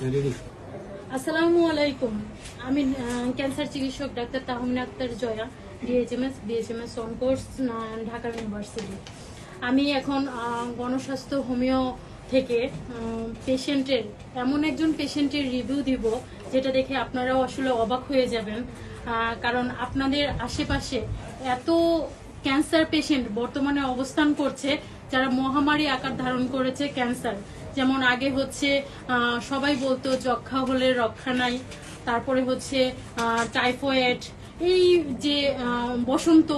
আসসালামু আলাইকুম। আমি ক্যান্সার চিকিৎসক doctor Tahmina Akhtar Joya DHMS BHMS on Dhaka university আমি এখন গণস্বাস্থ্য হোমিও থেকে পেশেন্টের, এমন একজন পেশেন্টের রিভিউ দিব, যেটা দেখে আপনারাও আসলে অবাক হয়ে যাবেন। কারণ আপনাদের আশেপাশে এত ক্যান্সার পেশেন্ট বর্তমানে অবস্থান করছে, যারা মহামারী আকার ধারণ করেছে ক্যান্সার। যেমন আগে হচ্ছে সবাই বলতো যক্ষা হলে রক্ষা নাই। তারপরে হচ্ছে টাইফয়েড, এই যে বসন্ত,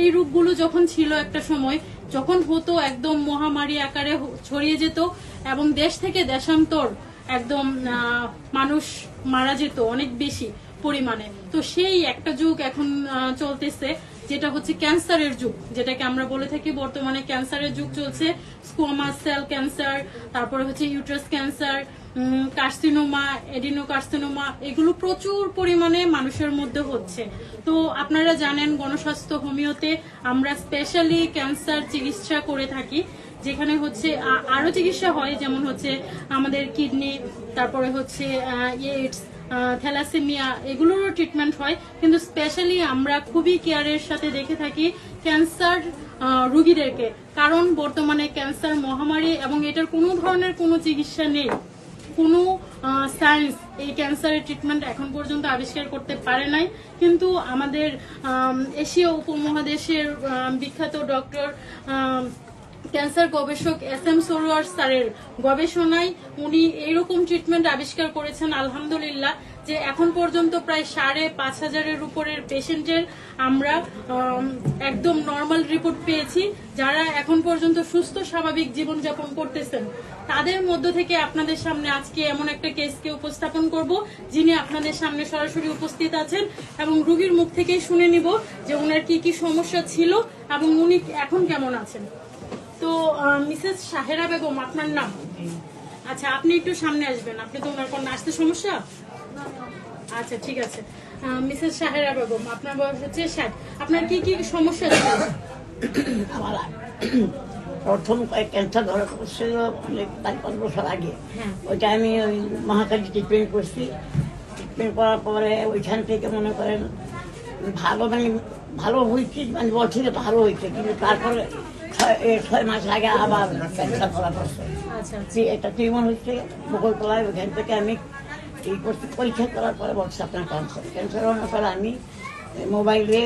এই রোগগুলো যখন ছিল একটা সময়, যখন হতো একদম মহামারী আকারে ছড়িয়ে যেত এবং দেশ থেকে দেশান্তর একদম মানুষ মারা যেত অনেক বেশি পরিমাণে। তো সেই একটা যুগ এখন চলতেছে। যেটা হচ্ছে ক্যান্সারের যুগ, যেটাকে আমরা বলে থাকি বর্তমানে ক্যান্সারের যুগ চলছে। স্কোমাস সেল ক্যান্সার, তারপরে হচ্ছে uterus cancer carcinoma adeno carcinoma এগুলো প্রচুর পরিমাণে মানুষের মধ্যে হচ্ছে। তো আপনারা জানেন, গণস্বাস্থ্য হোমিওতে আমরা স্পেশালি ক্যান্সার চিকিৎসা করে থাকি, যেখানে হচ্ছে আ- আরও চিকিৎসা হয়, যেমন হচ্ছে আমাদের কিডনি, তারপরে হচ্ছে এইডস থ্যালাসেমিয়া এগুলোরও ট্রিটমেন্ট হয়। কিন্তু স্পেশালি আমরা খুবই কেয়ারের সাথে দেখে থাকি ক্যান্সার রুগীদেরকে। কারণ বর্তমানে ক্যান্সার মহামারী এবং এটার কোনো ধরনের কোনো চিকিৎসা নেই। কোনো সায়েন্স এই ক্যান্সারের ট্রিটমেন্ট এখন পর্যন্ত আবিষ্কার করতে পারে নাই। কিন্তু আমাদের আম, এশীয় উপমহাদেশের বিখ্যাত ডক্টর ক্যান্সার গবেষক এস এম সরোয়ার স্যারের গবেষণায় উনি এইরকম ট্রিটমেন্ট আবিষ্কার করেছেন, আলহামদুলিল্লাহ, যে এখন পর্যন্ত প্রায় সাড়ে পাঁচ হাজারের উপরের পেশেন্টের আমরা একদম নর্মাল রিপোর্ট পেয়েছি। যারা এখন পর্যন্ত সুস্থ, স্বাভাবিক জীবনযাপন করতেছেন, তাদের মধ্য থেকে আপনাদের সামনে আজকে এমন একটা কেসকে উপস্থাপন করব, যিনি আপনাদের সামনে সরাসরি উপস্থিত আছেন এবং রুগীর মুখ থেকেই শুনে নিব যে ওনার কি কি সমস্যা ছিল এবং উনি এখন কেমন আছেন। তো মিসেস সাহেরা বেগম আপনার নাম? আচ্ছা আপনি একটু সামনে আসবেন। আপনি তো ওনার কোন আসতে সমস্যা? আচ্ছা ঠিক আছে। মিসেস সাহেরা বেগম আপনার বয়স হচ্ছে ষাট। আপনার কি কি সমস্যা ছিল? আমার প্রথম ক্যান্সার ধরা পড়ছিল অনেক চার পাঁচ বছর আগে। হ্যাঁ। ওইটা আমি ওই মহাকালী ট্রিটমেন্ট করছি। ট্রিটমেন্ট করার পরে ওইখান থেকে মনে করেন ভালো মানে ভালো হয়েছে মানে বলছি ভালো হয়েছে কিন্তু তারপরে ছয় মাস আগে আবার ক্যান্সার ধরা পড়ছে আচ্ছা একটা টিউমার হচ্ছে? বকুলতলায় ওইখান থেকে আমি এই করছি? পরীক্ষা করার পরে বলছে আপনার ক্যান্সার ক্যান্সার হওয়ার পরে আমি মোবাইলে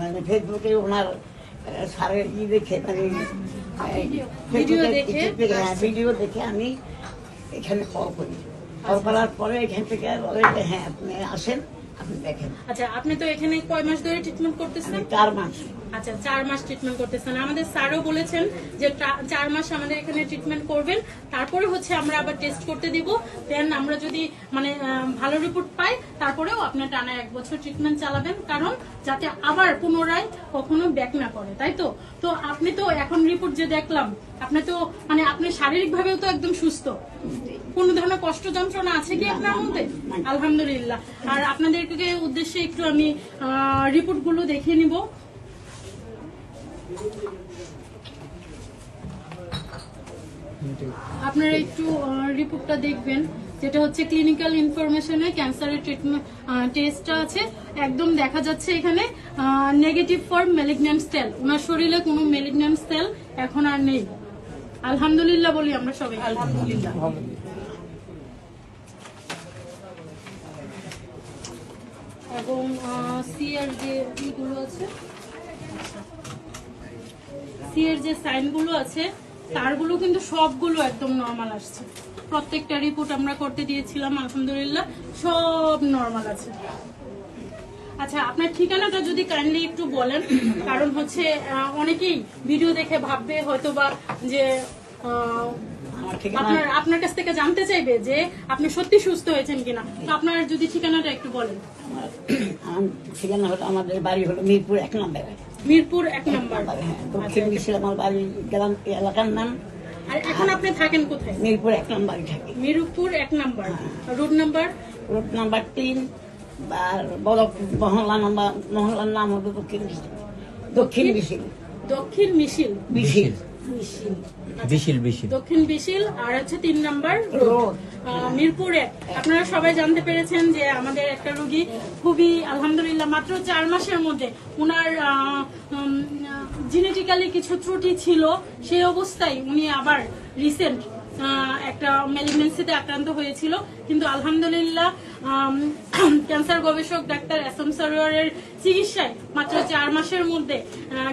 মানে ফেসবুকে ওনার আহ, স্যারের ই দেখে মানে ভিডিও হ্যাঁ, ভিডিও দেখে আমি এখানে কল করি। কল করার পরে এখান থেকে বলে যে হ্যাঁ আপনি আসেন আপনি দেখেন। আচ্ছা আপনি তো এখানে কয় মাস ধরে ট্রিটমেন্ট করতেছেন? চার মাস। আচ্ছা চার মাস ট্রিটমেন্ট করতেছেন। আমাদের স্যারও বলেছেন যে চার মাস আমাদের এখানে ট্রিটমেন্ট করবেন। তারপরে হচ্ছে আমরা আবার টেস্ট করতে দিব। দেন আমরা যদি মানে ভালো রিপোর্ট পাই, তারপরেও আপনার টানা এক বছর ট্রিটমেন্ট চালাবেন। কারণ যাতে আবার পুনরায় কখনো ব্যাক না করে, তাই তো? তো আপনি তো এখন রিপোর্ট যে দেখলাম, আপনি তো মানে আপনি শারীরিক ভাবেও তো একদম সুস্থ। কোন ধরনের কষ্ট যন্ত্রণা আছে কি আপনার মধ্যে? আলহামদুলিল্লাহ। আর আপনাদেরকে উদ্দেশ্যে একটু আমি রিপোর্টগুলো দেখিয়ে নিব। আপনারা একটু রিপোর্টটা দেখবেন। যেটা হচ্ছে ক্লিনিক্যাল ইনফরমেশনে ক্যান্সারের ট্রিটমেন্ট টেস্টটা আছে। একদম দেখা যাচ্ছে এখানে নেগেটিভ ফর ম্যালিগন্যান্ট সেল ওনার শরীরে কোনো ম্যালিগন্যান্ট সেল এখন আর নেই। আলহামদুলিল্লাহ বলি আমরা সবাই। আলহামদুলিল্লাহ। এবং সি এর যে ইগুলো আছে। সি এর যে সাইনগুলো আছে তারগুলো কিন্তু সবগুলো একদম নর্মাল আসছে। প্রত্যেকটা রিপোর্ট আমরা করতে দিয়েছিলাম আলহামদুলিল্লাহ সব নর্মাল আছে। আচ্ছা আপনার ঠিকানাটা যদি কাইন্ডলি একটু বলেন কারণ হচ্ছে অনেকেই ভিডিও দেখে ভাববে হয়তো বা যে আপনার আপনার কাছ থেকে জানতে চাইবে যে আপনি সত্যি সুস্থ হয়েছেন কিনা। তো আপনার যদি ঠিকানাটা একটু বলেন। ঠিকানা হলো আমাদের বাড়ি হলো মিরপুর এক নম্বরে। মিরপুর এক নম্বর। হ্যাঁ দক্ষিণ বিশ্বের আমার বাড়ি গেলাম এলাকার নাম। আর এখন আপনি থাকেন কোথায়? মিরপুর এক নম্বরে থাকি। মিরপুর এক number. Road number? Road number তিন আর বড় মহল্লা নাম্বার মহল্লার নাম হলো দক্ষিণ দক্ষিণ মিছিল। দক্ষিণ মিছিল। বিশিল বিশিল। বিশিল দক্ষিণ বিশিল আর হচ্ছে তিন নাম্বার রোড। আহ, আপনারা সবাই জানতে পেরেছেন যে আমাদের একটা রোগী খুবই আলহামদুলিল্লাহ মাত্র চার মাসের মধ্যে ওনার জেনেটিক্যালি কিছু ত্রুটি ছিল সেই অবস্থায় উনি আবার রিসেন্ট একটা ম্যালিগনেন্সিতে আক্রান্ত হয়েছিল। কিন্তু আলহামদুলিল্লাহ ক্যান্সার গবেষক ডাক্তার এসএম সরোয়ারের চিকিৎসায় মাত্র চার মাসের মধ্যে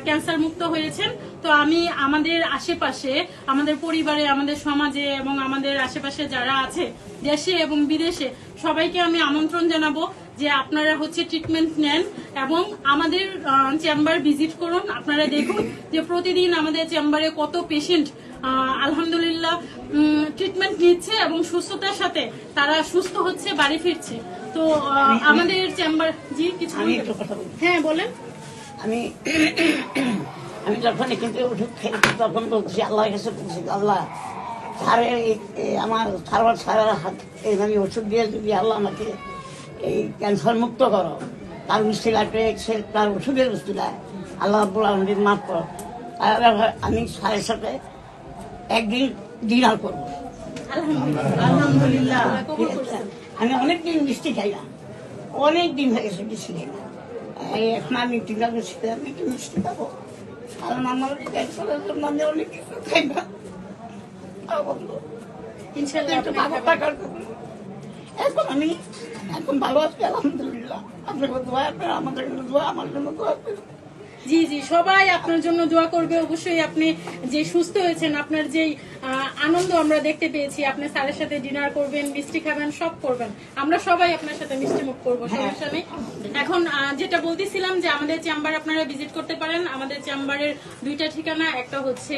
ক্যান্সার মুক্ত হয়েছেন। তো আমি আমাদের আশেপাশে আমাদের পরিবারে আমাদের সমাজে এবং আমাদের আশেপাশে যারা আছে দেশে এবং বিদেশে সবাইকে আমি আমন্ত্রণ জানাব যে আপনারা হচ্ছে ট্রিটমেন্ট নেন এবং আমাদের চেম্বার ভিজিট করুন। আপনারা দেখুন যে প্রতিদিন আমাদের চেম্বারে কত পেশেন্ট আলহামদুলিল্লাহ ট্রিটমেন্ট নিচ্ছে এবং সুস্থতার সাথে তারা সুস্থ হচ্ছে বাড়ি ফিরছে। তো আমাদের চেম্বার জি কিছু হ্যাঁ বলেন। আমি আমি যখন এখান থেকে ওষুধ খেয়েছি তখন বলছি আল্লাহর কাছে বলছি আল্লাহ সারে আমার সারবার সারের হাত আমি ওষুধ দিয়ে যদি আল্লাহ আমাকে এই ক্যান্সার মুক্ত করো তার মিষ্টিলাটে সে তার ওষুধের মিষ্টিলা আল্লাহ আব্বুল আলমদিন মাফ করো। আমি সারের সাথে একদিন ডিনার করব। আলহামদুলিল্লাহ। আল্লাহ। আমি অনেকদিন মিষ্টি খাই না অনেক দিন হয়ে গেছে মিষ্টি খাই না। এই এখন আমি ডিনার মিষ্টি খাই আমি একটু মিষ্টি খাব। আমার ক্যান্সারের জন্য আমি অনেক কিছু খাই না একটু জন্য। এখন আমি এখন ভালো আছি আলহামদুলিল্লাহ আপনাকে দোয়া আপনার আমাদের জন্য দোয়া আমার জন্য দোয়া। জি জি সবাই আপনার জন্য দোয়া করবে। অবশ্যই আপনি যে সুস্থ হয়েছেন আপনার যেই আনন্দ আমরা দেখতে পেয়েছি আপনি স্যারের সাথে ডিনার করবেন মিষ্টি খাবেন সব করবেন। আমরা সবাই আপনার সাথে মিষ্টি মুখ করব সমস্যা নেই। এখন যেটা বলতেছিলাম যে আমাদের চেম্বার আপনারা ভিজিট করতে পারেন। আমাদের চেম্বারের দুইটা ঠিকানা একটা হচ্ছে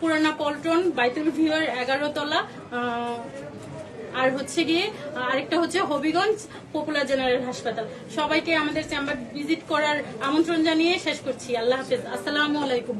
পুরানা পল্টন বাইতুল ভিউয়ার এগারো তলা আর হচ্ছে গিয়ে আরেকটা হচ্ছে হবিগঞ্জ পপুলার জেনারেল হাসপাতাল। সবাইকে আমাদের চেম্বার ভিজিট করার আমন্ত্রণ জানিয়ে শেষ করছি। আল্লাহ হাফেজ। আসসালামু আলাইকুম।